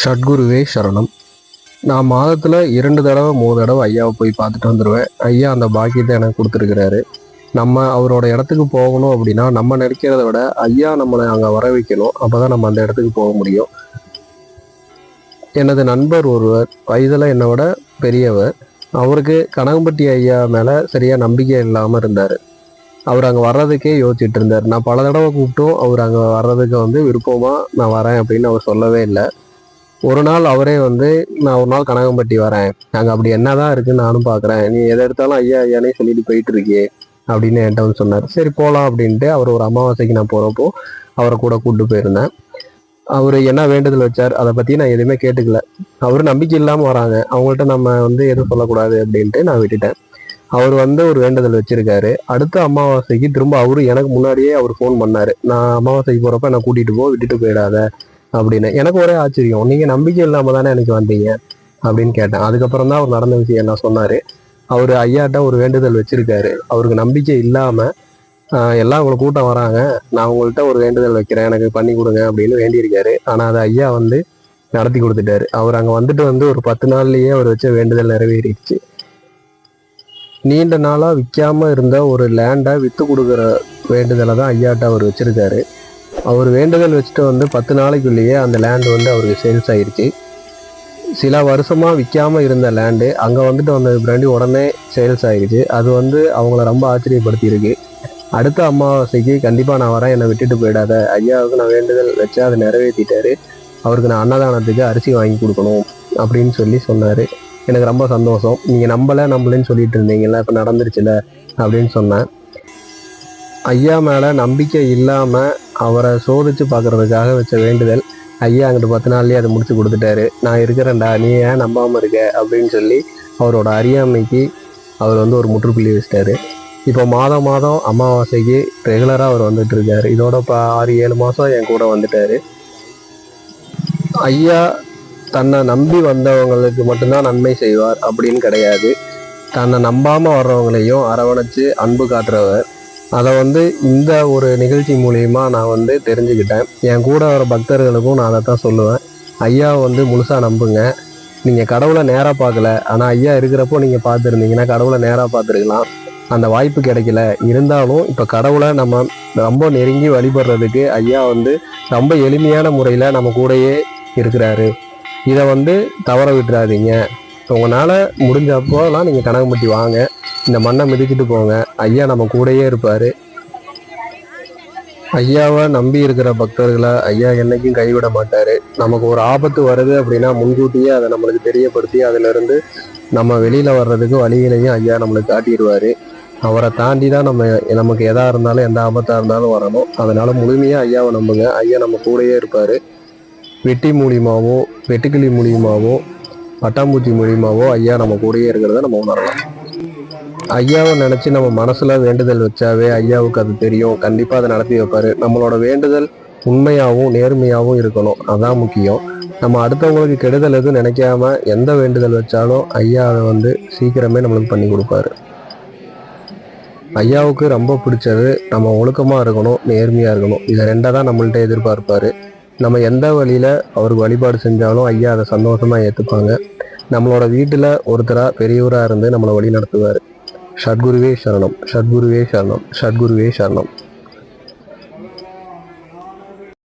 ஷட்குருவே சரணம். நான் மாதத்தில் இரண்டு தடவை மூணு தடவை ஐயாவை போய் பார்த்துட்டு வந்துடுவேன் ஐயா அந்த பாக்கியத்தை எனக்கு கொடுத்துருக்கிறாரு. நம்ம அவரோட இடத்துக்கு போகணும் அப்படின்னா நம்ம நினைக்கிறத விட ஐயா நம்மளை அங்கே வர வைக்கணும். அப்போ தான் நம்ம அந்த இடத்துக்கு போக முடியும். எனது நண்பர் ஒருவர் வயதில் என்னை விட பெரியவர். அவருக்கு கனகம்பட்டி ஐயா மேலே சரியாக நம்பிக்கை இல்லாமல் இருந்தார். அவர் அங்கே வர்றதுக்கே யோசிச்சுட்டு இருந்தார். நான் பல தடவை கூப்பிட்டும் அவர் அங்கே வர்றதுக்கு வந்து விருப்பமாக நான் வரேன் அப்படின்னு அவர் சொல்லவே இல்லை. ஒரு நாள் அவரே வந்து நான் ஒரு நாள் கனகம்பட்டி வரேன். அங்கே அப்படி என்னதான் இருக்குன்னு நானும் பார்க்குறேன் நீ எதை எடுத்தாலும் ஐயா ஐயானே சொல்லிட்டு போயிட்டு இருக்கியே அப்படின்னு என்கிட்ட வந்து சொன்னார். சரி போகலாம் அப்படின்ட்டு அவர் ஒரு அமாவாசைக்கு நான் போகிறப்போ அவரை கூட கூப்பிட்டு போயிருந்தேன். அவர் என்ன வேண்டுதல் வச்சார் அதை பற்றி நான் எதுவுமே கேட்டுக்கல. அவர் நம்பிக்கை இல்லாமல் வராங்க. அவங்கள்ட்ட நம்ம வந்து எதுவும் சொல்லக்கூடாது அப்படின்ட்டு நான் விட்டுட்டேன். அவர் வந்து ஒரு வேண்டுதல் வச்சிருக்காரு. அடுத்த அமாவாசைக்கு திரும்ப அவரு எனக்கு முன்னாடியே அவர் ஃபோன் பண்ணாரு. நான் அமாவாசைக்கு போறப்ப நான் கூட்டிட்டு போ விட்டுட்டு போயிடாத. அப்படின்னு. எனக்கு ஒரே ஆச்சரியம். நீங்க நம்பிக்கை இல்லாம தானே எனக்கு வந்தீங்க அப்படின்னு கேட்டேன். அதுக்கப்புறம் தான் அவர் நடந்த விஷயம் எல்லாம் சொன்னாரு. அவர் ஐயாட்ட ஒரு வேண்டுதல் வச்சிருக்காரு. அவருக்கு நம்பிக்கை இல்லாம எல்லாம் உங்களை கூட்டம் வராங்க. நான் உங்கள்கிட்ட ஒரு வேண்டுதல் வைக்கிறேன். எனக்கு பண்ணி கொடுங்க அப்படின்னு வேண்டியிருக்காரு. ஆனா அது ஐயா வந்து நடத்தி கொடுத்துட்டாரு. அவர் அங்க வந்துட்டு வந்து ஒரு பத்து நாள்லயே அவர் வச்ச வேண்டுதல் நிறைவேறிடுச்சு. நீண்ட நாளா விற்காம இருந்த ஒரு லேண்டை வித்து கொடுக்குற வேண்டுதலை தான் ஐயாட்ட அவர் வச்சிருக்காரு. அவர் வேண்டுதல் வச்சுட்டு வந்து பத்து நாளைக்குள்ளேயே அந்த லேண்டு வந்து அவருக்கு சேல்ஸ் ஆகிருச்சு சில வருஷமாக விற்காமல் இருந்த லேண்டு அங்கே வந்துட்டு வந்தது பிராண்டி உடனே சேல்ஸ் ஆகிருச்சு அது வந்து அவங்கள ரொம்ப ஆச்சரியப்படுத்தியிருக்கு. அடுத்த அமாவாசைக்கு கண்டிப்பாக நான் வரேன் என்னை விட்டுட்டு போயிடாத. ஐயாவுக்கு நான் வேண்டுதல் வச்சு அதை நிறைவேற்றிட்டாரு அவருக்கு நான் அன்னதானத்துக்கு அரிசி வாங்கி கொடுக்கணும் அப்படின்னு சொல்லி சொன்னார். எனக்கு ரொம்ப சந்தோஷம். நீங்கள் நம்மளை நம்பலன்னு சொல்லிட்டு இருந்தீங்கல்ல இப்போ நடந்துருச்சுல அப்படின்னு சொன்னேன். ஐயா மேலே நம்பிக்கை இல்லாமல் அவரை சோதிச்சு பார்க்கறதுக்காக வச்ச வேண்டுதல். ஐயா அங்கிட்டு பத்து நாள்லேயே அதை முடிச்சு கொடுத்துட்டாரு. நான் இருக்கிறேன்டா நீ ஏன் நம்பாமல் இருக்க? அப்படின்னு சொல்லி அவரோட அறியாமைக்கு அவர் வந்து ஒரு முற்றுப்புள்ளி வச்சிட்டாரு. இப்போ மாதம் மாதம் அமாவாசைக்கு ரெகுலராக அவர் வந்துட்டு இருக்காரு. இதோட இப்போ ஆறு ஏழு மாதம் என் கூட வந்துட்டாரு. ஐயா தன்னை நம்பி வந்தவங்களுக்கு மட்டும்தான் நன்மை செய்வார் அப்படின்னு கிடையாது. தன்னை நம்பாமல் வர்றவங்களையும் அரவணைச்சு அன்பு காட்டுறவர். அதை வந்து இந்த ஒரு நிகழ்ச்சி மூலயமா நான் வந்து தெரிஞ்சுக்கிட்டேன். என் கூட வர பக்தர்களுக்கும் நான் அதை தான் சொல்லுவேன். ஐயா வந்து முழுசாக நம்புங்க. நீங்கள் கடவுளை நேராக பார்க்கல. ஆனால் ஐயா இருக்கிறப்போ நீங்கள் பார்த்துருந்தீங்கன்னா கடவுளை நேராக பார்த்துருக்கலாம். அந்த வாய்ப்பு கிடைக்கல. இருந்தாலும் இப்போ கடவுளை நம்ம ரொம்ப நெருங்கி வழிபடுறதுக்கு ஐயா வந்து ரொம்ப எளிமையான முறையில் நம்ம கூடயே இருக்கிறாரு. இதை வந்து தவற விட்டுறாதீங்க. உங்களால முடிஞ்சப்போலாம் நீங்கள் கனகம்பட்டி வாங்க. இந்த மண்ணை மிதிக்கிட்டு போங்க. ஐயா நம்ம கூடயே இருப்பார். ஐயாவை நம்பி இருக்கிற பக்தர்களை ஐயா என்னைக்கும் கைவிட மாட்டார். நமக்கு ஒரு ஆபத்து வருது அப்படின்னா முன்கூட்டியே அதை நம்மளுக்கு தெரியப்படுத்தி அதிலிருந்து நம்ம வெளியில் வர்றதுக்கு வழிகளையும் ஐயா நம்மளுக்கு காட்டிடுவார். அவரை தாண்டி தான் நம்ம நமக்கு எதாக இருந்தாலும் எந்த ஆபத்தாக இருந்தாலும் வரணும். அதனால் முழுமையாக ஐயாவை நம்புங்க. ஐயா நம்ம கூடயே இருப்பார். வெட்டி மூலியமாகவோ வெட்டுக்கிளி மூலியமாகவோ பட்டாம்பூச்சி மூலியமாகவோ ஐயா நம்ம கூடயே இருக்கிறத நம்ம உணரலாம். ஐயாவை நினைச்சு நம்ம மனசுல வேண்டுதல் வச்சாவே ஐயாவுக்கு அது தெரியும். கண்டிப்பா அதை நடத்தி வைப்பாரு. நம்மளோட வேண்டுதல் உண்மையாகவும் நேர்மையாகவும் இருக்கணும். அதான் முக்கியம். நம்ம அடுத்தவங்களுக்கு கெடுதல் எதுவும் நினைக்காம எந்த வேண்டுதல் வச்சாலும் ஐயா அதை வந்து சீக்கிரமே நம்மளுக்கு பண்ணி கொடுப்பாரு. ஐயாவுக்கு ரொம்ப பிடிச்சது நம்ம ஒழுக்கமா இருக்கணும் நேர்மையா இருக்கணும். இதை ரெண்டாக தான் நம்மள்ட்ட எதிர்பார்ப்பாரு. நம்ம எந்த வழியில அவருக்கு வழிபாடு செஞ்சாலும் ஐயா அதை சந்தோஷமா ஏத்துப்பாங்க. நம்மளோட வீட்டுல ஒருத்தரா பெரியவராக இருந்து நம்மளை வழி நடத்துவாரு ஷட்குருவே சரணம் ஷட்குருவே சரணம் ஷட்குருவே சரணம்